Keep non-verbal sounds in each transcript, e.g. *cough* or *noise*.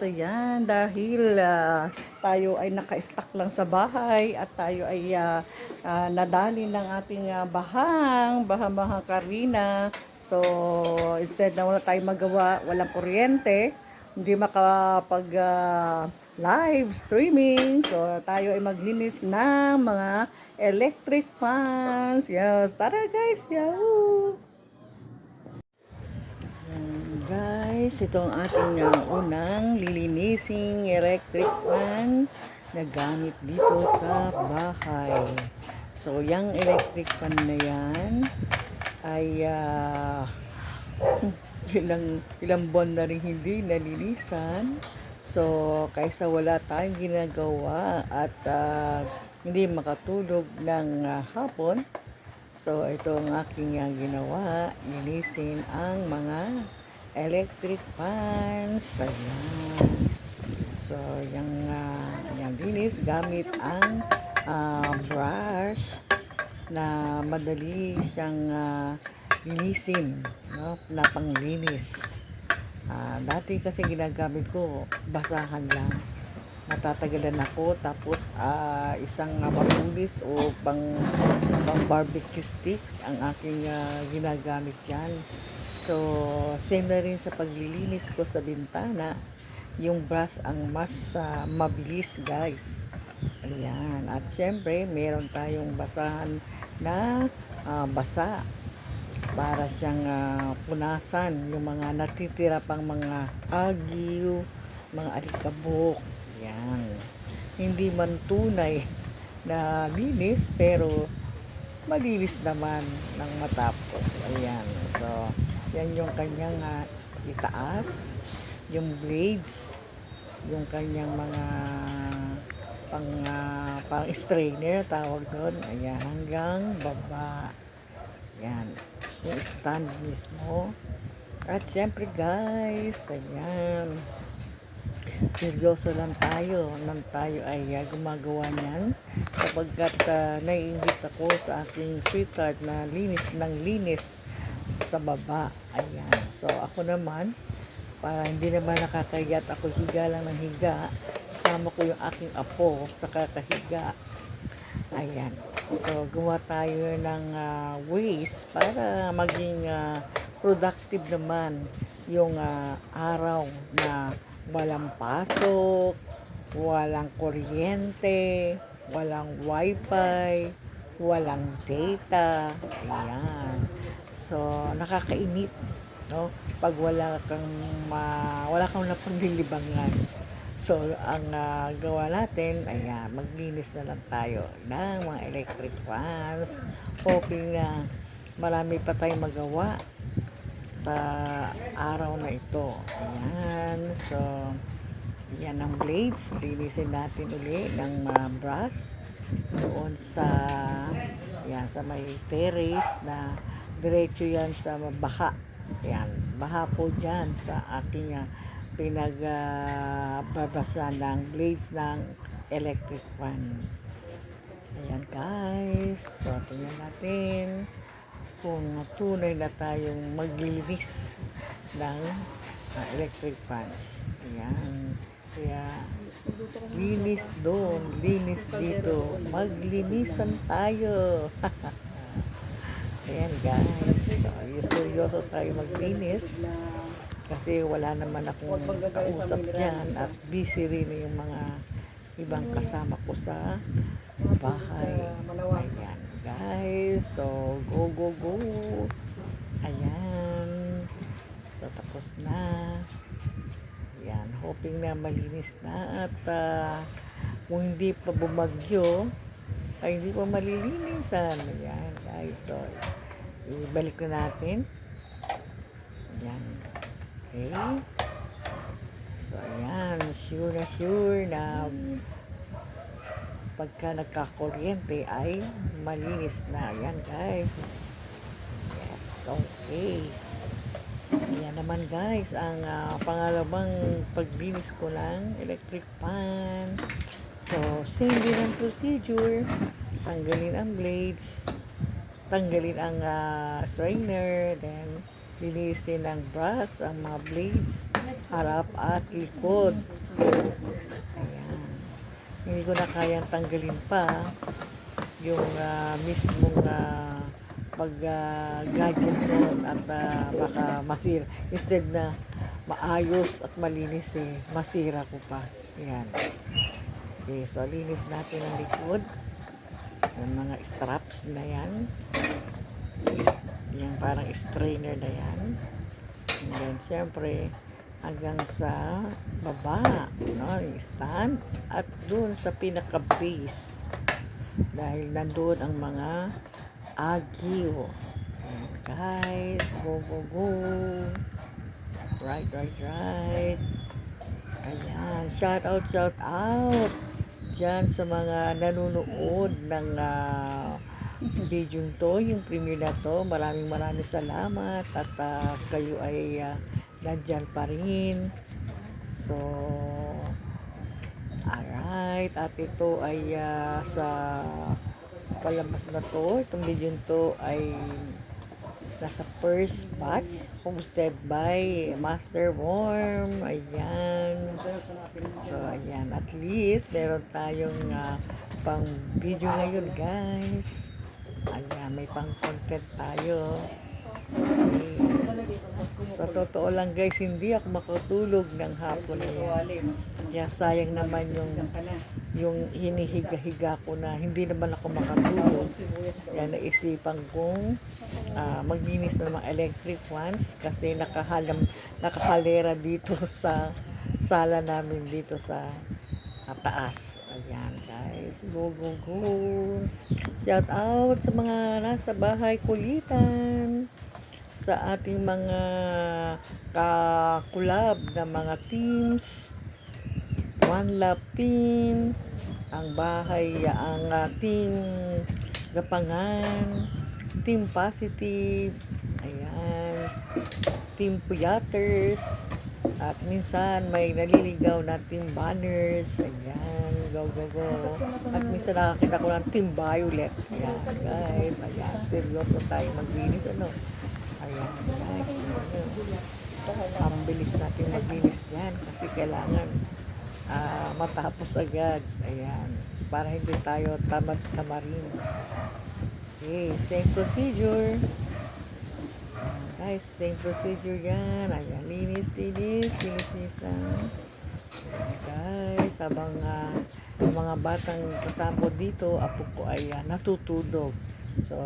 Ayan, dahil ah, tayo ay naka-stack lang sa bahay at tayo ay ah, ah, nadali ng ating ah, bahang, bahang-bahang Karina. So, instead na wala tayong magawa, walang kuryente, hindi makapag ah, live streaming. So, tayo ay maglinis ng mga electric fans. Yes, tara guys, yahoo! Guys, ito ang ating uh, unang lilinising electric fan na gamit dito sa bahay. So, yung electric fan na yan ay ah, *laughs* ilang, ilang buwan na rin hindi nalilisan. So, kaysa wala tayong ginagawa at ah, hindi makatulog ng ah, hapon, So, ito ang aking uh, ginawa. Linisin ang mga electric fans. Ayan. So, yung, uh, yung linis gamit ang uh, brush na madali siyang uh, linisin. No? Na panglinis. Ah, dati kasi ginagamit ko basahan lang matatagalan ako tapos ah, isang uh, mapulis o pang, pang barbecue stick ang aking ah, ginagamit yan so same na rin sa paglilinis ko sa bintana yung brush ang mas ah, mabilis guys ayan at syempre meron tayong basahan na ah, basa para siyang ah, punasan yung mga natitira pang mga agiw mga alikabok yan. Hindi man tunay na linis, pero malinis naman ng matapos. Ayan. So, yan yung kanyang uh, itaas, yung blades, yung kanyang mga pang, uh, pang strainer, tawag doon. Ayan, hanggang baba. Yan. Yung stand mismo. At syempre guys, ayan seryoso lang tayo nang tayo ay uh, gumagawa niyan kapagkat uh, naiingit ako sa aking sweetheart na linis ng linis sa baba ayan so ako naman para hindi naman nakakahiga at ako higa lang ng higa kasama ko yung aking apo sa kakahiga ayan so gumawa tayo ng uh, ways para maging uh, productive naman yung uh, araw na walang pasok, walang kuryente, walang wifi, walang data. Ayan. So, nakakainit, no? Pag wala kang ma, wala kang napaglilibangan. So, ang uh, gawa natin, ayan, maglinis na lang tayo ng mga electric fans. Hoping na marami pa tayong magawa sa araw na ito. Ayan. So, yan ang blades. Linisin natin uli ng uh, brush doon sa yan, sa may terrace na diretso yan sa baha. Yan. Baha po dyan sa aking uh, pinagbabasa uh, ng blades ng electric fan. Ayan guys. So, tingnan natin kung tunay na tayong maglinis ng uh, electric fans. Ayan. Kaya, linis doon, linis dito. Maglinisan tayo. *laughs* Ayan guys. So, seryoso tayo maglinis. Kasi wala naman akong kausap dyan at busy rin yung mga ibang kasama ko sa bahay. Ayan guys. So, go, go, go. Ayan. So, tapos na. Ayan. Hoping na malinis na. At uh, kung hindi pa bumagyo, ay hindi pa malilinisan. Ayan, guys. So, ibalik na natin. Ayan. Okay. So, ayan. Sure na sure na pagka nagkakuryente ay malinis na. Yan guys. Yes, okay. Yan naman guys, ang uh, pangalawang paglinis ko ng electric fan. So, same din ang procedure. Tanggalin ang blades. Tanggalin ang uh, strainer. Then, linisin ang brush, ang mga blades. harap at likod. Ayan. Hindi ko na kayang tanggalin pa yung ah, mismong pag ah, gadget nun at ah, baka masira. Instead na maayos at malinis eh, masira ko pa. Yan. Okay, so linis natin ang likod. Yung mga straps na yan. Yung parang strainer na yan. And then, syempre, hanggang sa baba, no, yung stand, at doon sa pinaka-base. Dahil nandun ang mga agiw. Ayan, guys, go, go, go. Right, right, right. Ayan, shout out, shout out. Diyan sa mga nanonood ng ah, video to, yung premiere na to. Maraming maraming salamat at ah, kayo ay ah, nandyan pa rin. So, alright. At ito ay ah, sa palabas na to. Itong video to ay nasa first batch hosted by Master Worm. Ayan. So, ayan. At least, meron tayong ah, pang video ngayon, guys. Ayan, may pang content tayo. Sa totoo lang, guys, hindi ako makatulog ng hapon na. Kaya sayang naman yung yung hinihiga-higa ko na hindi naman ako makatulog. Kaya naisipan kong ah, maglinis ng mga electric fans kasi nakahalam, nakahalera dito *laughs* sa sala namin dito sa ah, taas. Ayan guys, go go go. Shout out sa mga nasa bahay kulitan sa ating mga kakulab na mga teams Team, ang bahay, ang Team Gapangan, Team Positive, ayan, Team Puyaters, at minsan may naliligaw na Team Banners, ayan, go, go, go. At minsan nakakita ko ng Team Violet, ayan, guys, ayan, seryoso tayo maglinis, ano, ayan, guys, ayan. ang bilis natin maglinis dyan kasi kailangan ah, matapos agad. Ayan. Para hindi tayo tamad-tamarin. Okay, same procedure. Guys, same procedure yan. Ayan, linis, linis, linis, linis lang. Guys, habang ang mga batang kasama dito, apo ko ay ah, natutulog. So,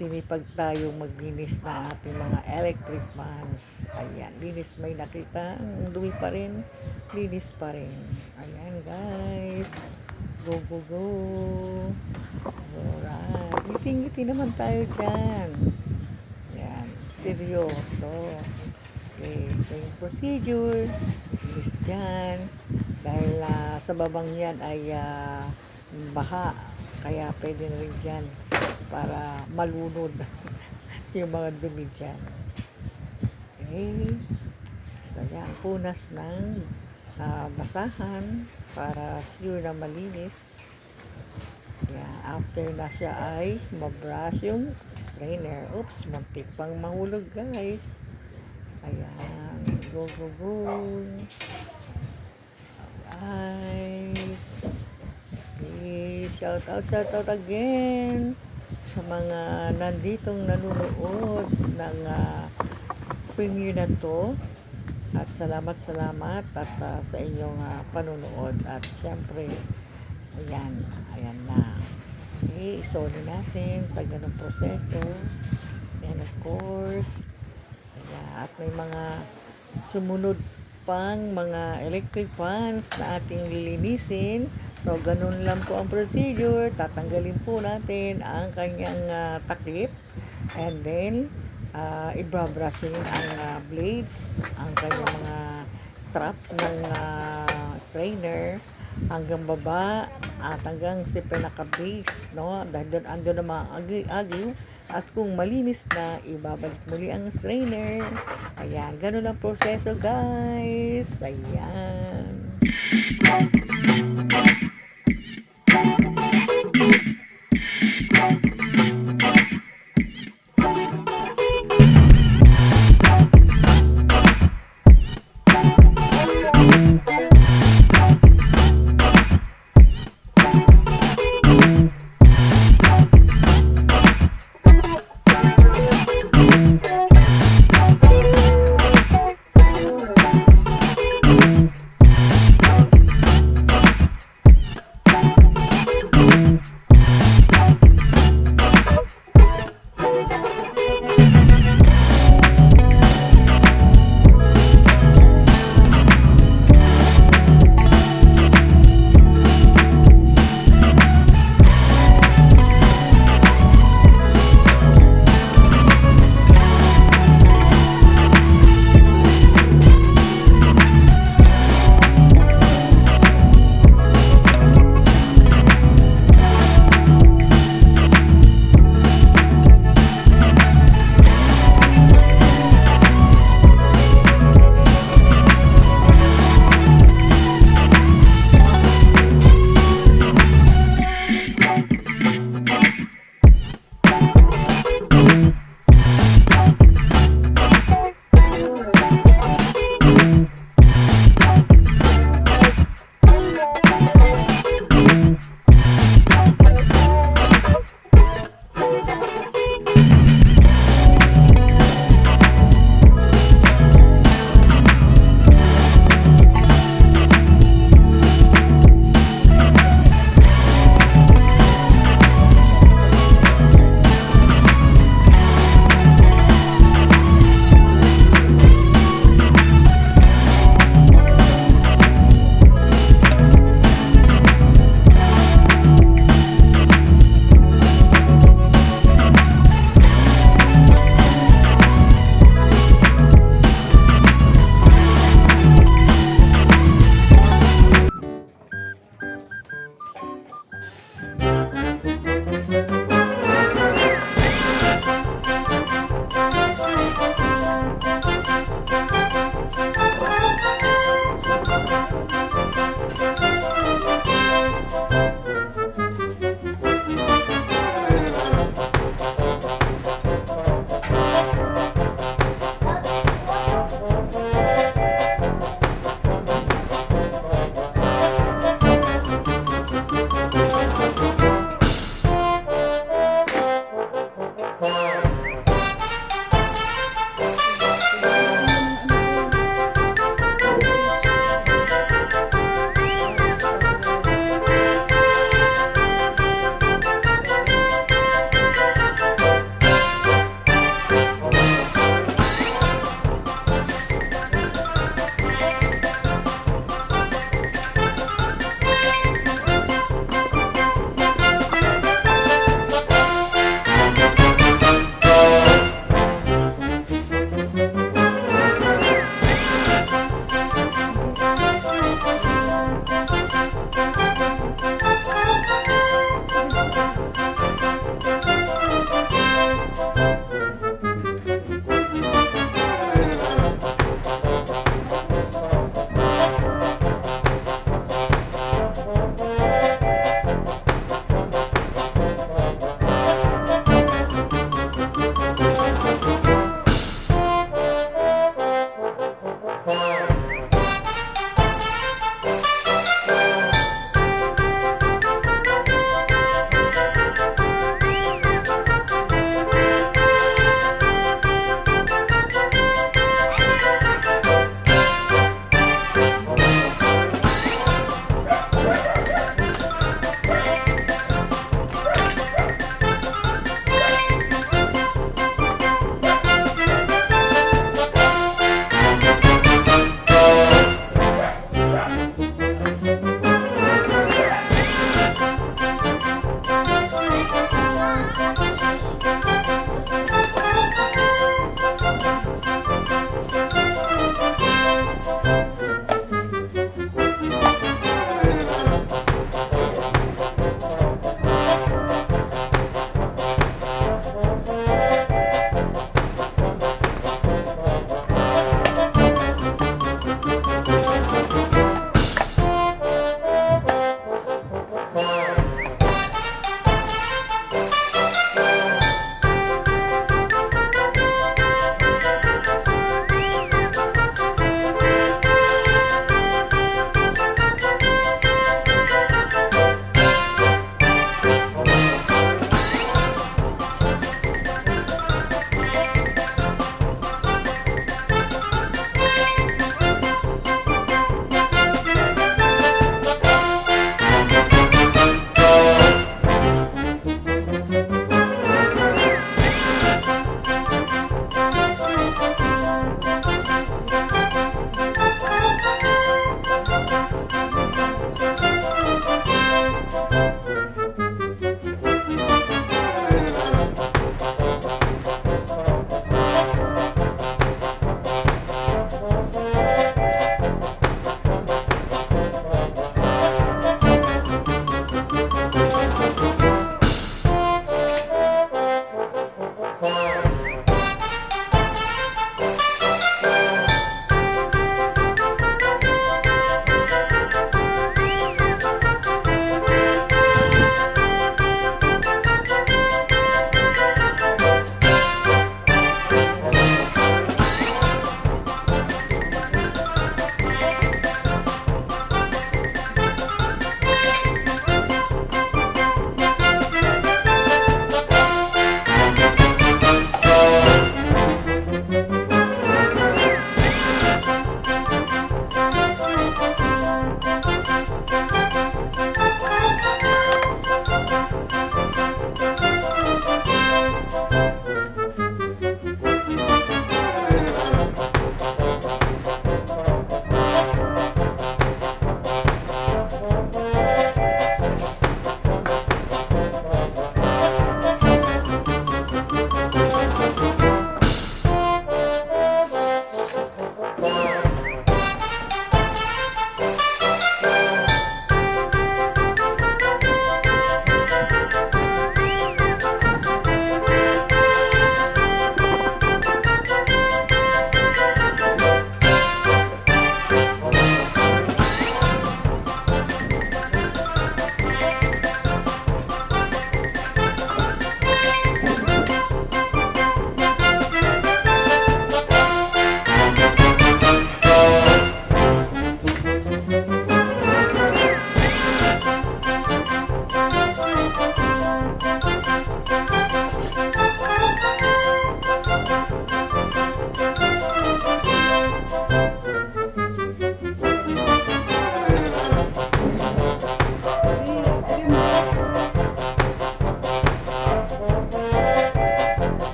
sinipag tayong maglinis na ating mga electric fans. Ayan, linis may nakita. Dumi pa rin, linis pa rin. Ayan, guys. Go, go, go. Alright. Ngiti-ngiti naman tayo dyan. Ayan, seryoso. Okay, same procedure. Linis dyan. Dahil ah, sa babang yan ay ah, baha. Kaya pwede na rin dyan para malunod *laughs* yung mga dumi dyan. Okay. So, yan. Punas ng ah, basahan para sure na malinis. Yan. After na siya ay mabrush yung strainer. Oops, muntik pang mahulog guys. Ayan. Go, go, go. Alright. Shout out, shout out again sa mga nanditong nanonood ng uh, premiere na to. At salamat, salamat at ah, sa inyong uh, panonood. At syempre, ayan, ayan na. Okay, isolve natin sa ganong proseso. And of course, ayan, at may mga sumunod pang mga electric fans na ating lilinisin. So, ganun lang po ang procedure. Tatanggalin po natin ang kanyang ah, takip. And then, uh, ibrabrushin ang ah, blades, ang kanyang mga straps ng ah, strainer hanggang baba at hanggang sa pinaka-base, no? Dahil doon ando na mga agi-agiw at kung malinis na, ibabalik muli ang strainer. Ayan, ganun ang proseso, guys. Ayan. guys,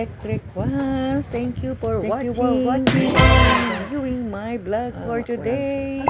electric ones. Thank you for Thank watching. you for watching. Viewing my vlog for Ah, today.